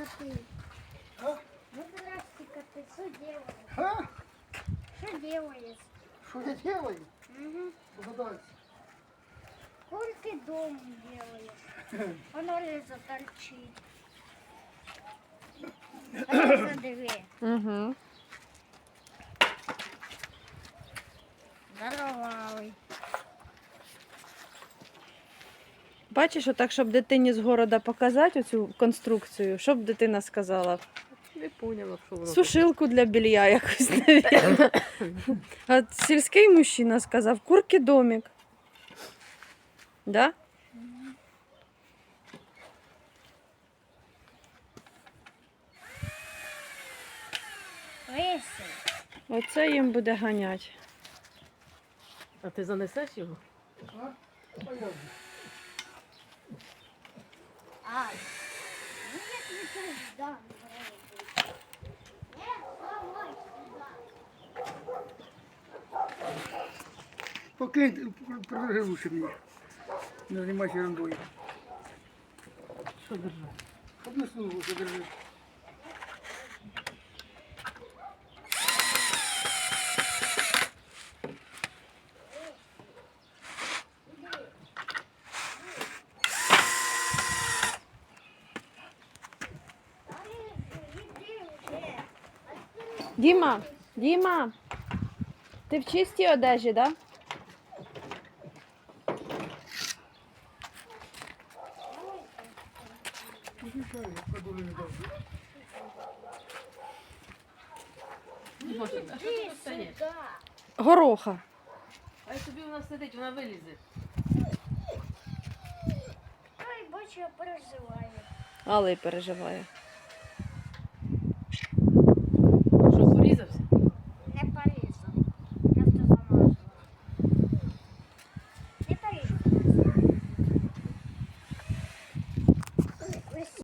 коты. А? Ну, здрасте, коты, что делаешь? Что делаешь? Что я делаю? Угу. Догадайся. Сколько дом делаешь? Оно лезо торчит. Лезо две. Угу. Бачиш, отак, щоб дитині з города показати оцю конструкцію, що б дитина сказала? Не поняла, що воно. Сушилку для белья якусь, навіть. А сільський мужчина сказав, курки домик. Да? Оце їм буде ганять. А ти занесеш його? А? Ай. Ну, я тебе тоже дам. Покинь, лучше мені. Не займайся рандою. Що держати? Діма, Діма, ти в чистій одежі, да? Виключай, я подолю не дав. Боже, а що ти тут стоїш? Гороха. А як тобі вона сидить, вона вилізе. Ой, бачу, я переживаю. Але й переживає.